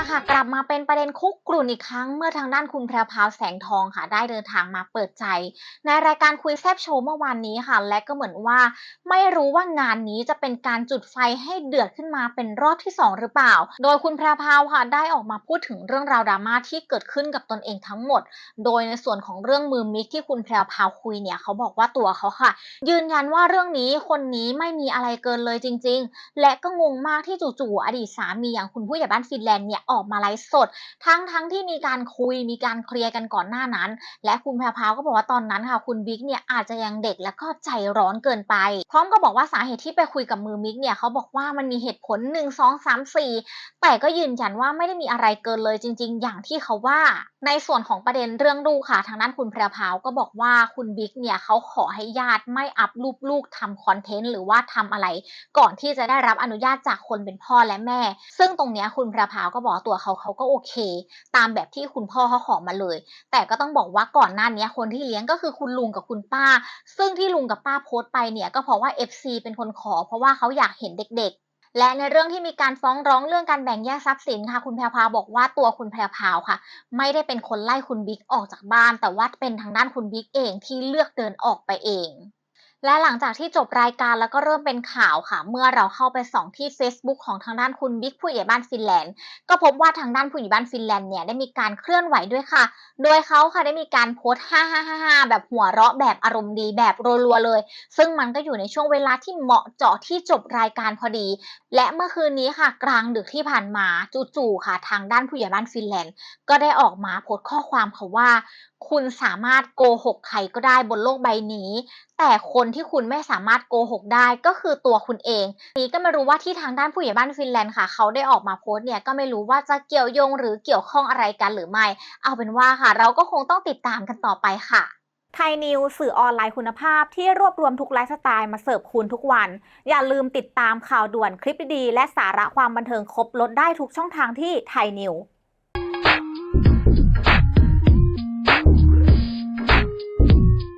ค่ะกลับมาเป็นประเด็นคุกกรุ่นอีกครั้งเมื่อทางด้านคุณแพรวพาวแสงทองค่ะ ได้เดินทางมาเปิดใจ ในรายการคุยแซบโชว์เมื่อวานนี้ค่ะ และก็เหมือนว่า ไม่รู้ว่างานนี้จะเป็นการจุดไฟให้เดือดขึ้นมาเป็นรอบที่ 2 หรือเปล่า โดยคุณแพรวพาวค่ะได้ออกมาพูดถึงเรื่องราวดราม่าที่เกิดขึ้นกับตนเองทั้งหมด โดยในส่วนของเรื่องมือมิกที่คุณแพรวพาวคุยเนี่ยเขาบอกว่าตัวเขาค่ะ ยืนยันว่าเรื่องนี้คนนี้ไม่มีอะไรเกินเลยจริง ๆ และก็งงมากที่จู่ๆอดีตสามีอย่างคุณผู้ใหญ่บ้านฟินแลนด์เนี่ยออกมาไลฟ์สด ทั้งๆที่มีการคุยมีการเคลียร์กันก่อนหน้านั้น และคุณแพรพาวก็บอกว่าตอนนั้นค่ะคุณบิ๊กเนี่ยอาจจะยังเด็กและก็ใจร้อนเกินไป พร้อมกับอกว่าสาเหตุที่ไปคุยกับมือมิกเนี่ยเขาบอกว่ามันมีเหตุผล 1 2 3 4 แต่ก็ยืนยันว่าไม่ได้มีอะไรเกินเลยจริง ๆ อย่างที่เขาว่า ในส่วนของประเด็นเรื่องลูกค่ะทางด้านคุณแพรพาวก็บอกว่าคุณบิ๊กเนี่ยเขาขอให้ญาติไม่อัพรูปลูกทำคอนเทนต์หรือว่าทำอะไร ก่อนที่จะได้รับอนุญาตจากคนเป็นพ่อและแม่ ซึ่งตรงเนี้ยคุณแพรพาวก็บอกตัวเขาเขาก็โอเค ตามแบบที่คุณพ่อเขาขอมาเลย แต่ก็ต้องบอกว่าก่อนหน้านี้คนที่เลี้ยงก็คือคุณลุงกับคุณป้า ซึ่งที่ลุงกับป้าโพสต์ไปเนี่ยก็เพราะว่า FC เป็นคนขอ เพราะว่าเขาอยากเห็นเด็กๆและในเรื่องที่มีการฟ้องร้องเรื่องการแบ่งแยกทรัพย์สินค่ะ คุณแพรพาวบอกว่าตัวคุณแพรพาวค่ะ ไม่ได้เป็นคนไล่คุณบิ๊กออกจากบ้าน แต่ว่าเป็นทางด้านคุณบิ๊กเองที่เลือกเดินออกไปเอง และหลังจากที่จบรายการแล้วก็เริ่มเป็นข่าวค่ะ เมื่อเราเข้าไปส่องที่ Facebook ของทางด้านคุณบิ๊กผู้ใหญ่บ้านฟินแลนด์ ก็พบว่าทางด้านผู้ใหญ่บ้านฟินแลนด์เนี่ยได้มีการเคลื่อนไหวด้วยค่ะ โดยเขาค่ะได้มีการโพสต์ฮ่าฮ่าฮ่าฮ่าแบบหัวเราะแบบอารมณ์ดีแบบรัวๆเลย ซึ่งมันก็อยู่ในช่วงเวลาที่เหมาะเจาะที่จบรายการพอดี และเมื่อคืนนี้ค่ะ กลางดึกที่ผ่านมาจู่ๆค่ะ ทางด้านผู้ใหญ่บ้านฟินแลนด์ ก็ได้ออกมาโพสต์ข้อความค่ะว่า คุณสามารถโกหกใครก็ได้บนโลกใบนี้ แต่คนที่คุณไม่สามารถโกหกได้ก็คือตัวคุณเอง นี้ก็ไม่รู้ว่าที่ทางด้านผู้ใหญ่บ้านฟินแลนด์ค่ะ เขาได้ออกมาโพสต์เนี่ยก็ไม่รู้ว่าจะเกี่ยวโยงหรือเกี่ยวข้องอะไรกันหรือไม่ เอาเป็นว่าค่ะ เราก็คงต้องติดตามกันต่อไปค่ะไทยนิวสื่อออนไลน์คุณภาพที่รวบรวมทุกไลฟ์สไตล์มาเสิร์ฟคุณทุกวัน อย่าลืมติดตามข่าวด่วนคลิปดีและสาระความบันเทิงครบลดได้ทุกช่องทางที่ไทยนิว